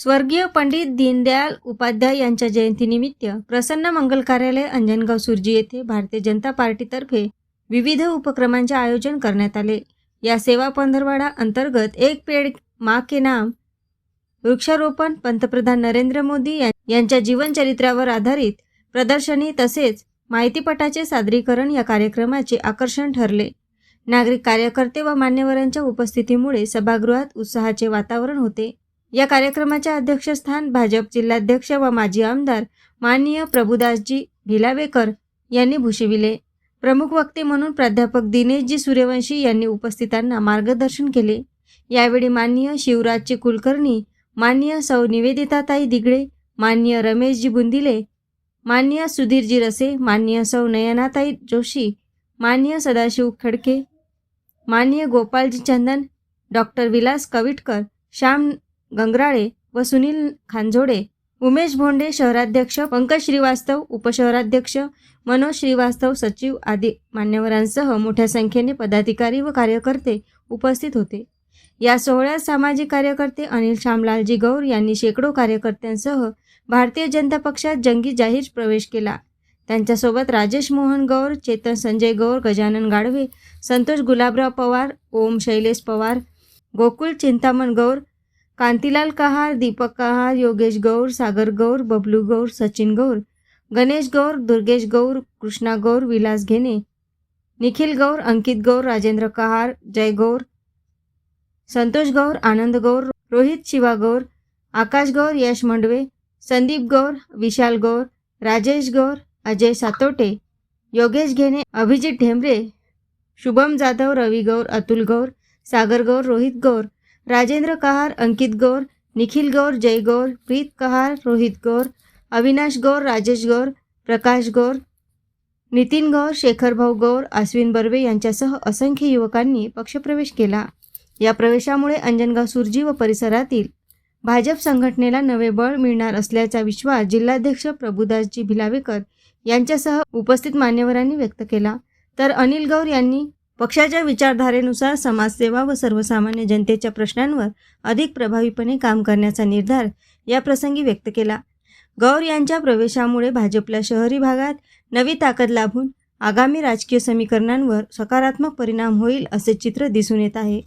स्वर्गीय पंडित दीनदयाल उपाध्याय यांच्या जयंतीनिमित्त प्रसन्न मंगल कार्यालय अंजनगाव सुरजी येथे भारतीय जनता पार्टीतर्फे विविध उपक्रमांचे आयोजन करण्यात आले. या सेवा पंधरवाडा अंतर्गत एक पेड मा के नाम वृक्षारोपण पंतप्रधान नरेंद्र मोदी यांच्या जीवनचरित्रावर आधारित प्रदर्शनी तसेच माहितीपटाचे सादरीकरण या कार्यक्रमाचे आकर्षण ठरले. नागरिक कार्यकर्ते व मान्यवरांच्या उपस्थितीमुळे सभागृहात उत्साहाचे वातावरण होते. या कार्यक्रमाचे अध्यक्षस्थान भाजप जिल्हाध्यक्ष व माजी आमदार माननीय प्रभुदासजी भिलावेकर यांनी भूषविले. प्रमुख वक्ते म्हणून प्राध्यापक दिनेशजी सूर्यवंशी यांनी उपस्थितांना मार्गदर्शन केले. यावेळी माननीय शिवराजची कुलकर्णी माननीय सौ निवेदिताताई दिगडे माननीय रमेशजी बुंदिले माननीय सुधीरजी रसे माननीय सौ नयनाताई जोशी माननीय सदाशिव खडके माननीय गोपालजी चंदन डॉक्टर विलास कविटकर श्याम गंगराळे व सुनील खांजोडे उमेश भोंडे शहराध्यक्ष पंकज श्रीवास्तव उपशहराध्यक्ष मनोज श्रीवास्तव सचिव आदी मान्यवरांसह मोठ्या संख्येने पदाधिकारी व कार्यकर्ते उपस्थित होते. या सोहळ्यात सामाजिक कार्यकर्ते अनिल श्यामलालजी गौर यांनी शेकडो कार्यकर्त्यांसह भारतीय जनता पक्षात जंगी जाहीर प्रवेश केला. त्यांच्यासोबत राजेश मोहन गौर चेतन संजय गौर गजानन गाडवे संतोष गुलाबराव पवार ओम शैलेश पवार गोकुल चिंतामण गौर कांतीलाल कहार दीपक कहार योगेश गौर सागर गौर बबलू गौर सचिन गौर गणेश गौर दुर्गेश गौर कृष्णा गौर विलास घेणे निखिल गौर अंकित गौर राजेंद्र कहार जय गौर संतोष गौर आनंद गौर रोहित शिवा गौर आकाश गौर यश मंडवे संदीप गौर विशाल गौर राजेश गौर अजय सातोटे योगेश घेणे अभिजित ढेंबरे शुभम जाधव रवी गौर अतुल गौर सागर गौर रोहित गौर राजेंद्र कहार अंकित गौर निखिल गौर जय गौर प्रीत कहार रोहित गौर अविनाश गौर राजेश गौर प्रकाश गौर नितीन गौर शेखरभाऊ गौर अश्विन बर्वे यांच्यासह असंख्य युवकांनी पक्षप्रवेश केला. या प्रवेशामुळे अंजनगाव सुरजी व परिसरातील भाजप संघटनेला नवे बळ मिळणार असल्याचा विश्वास जिल्हाध्यक्ष प्रभुदासजी भिलावेकर यांच्यासह उपस्थित मान्यवरांनी व्यक्त केला. तर अनिल गौर यांनी पक्षाच्या विचारधारेनुसार समाजसेवा व सर्वसामान्य जनतेच्या प्रश्नांवर अधिक प्रभावीपणे काम करण्याचा निर्धार या प्रसंगी व्यक्त केला. गौर यांच्या प्रवेशामुळे भाजपला शहरी भागात नवी ताकद लाभून आगामी राजकीय समीकरणांवर सकारात्मक परिणाम होईल असे चित्र दिसून येत आहे.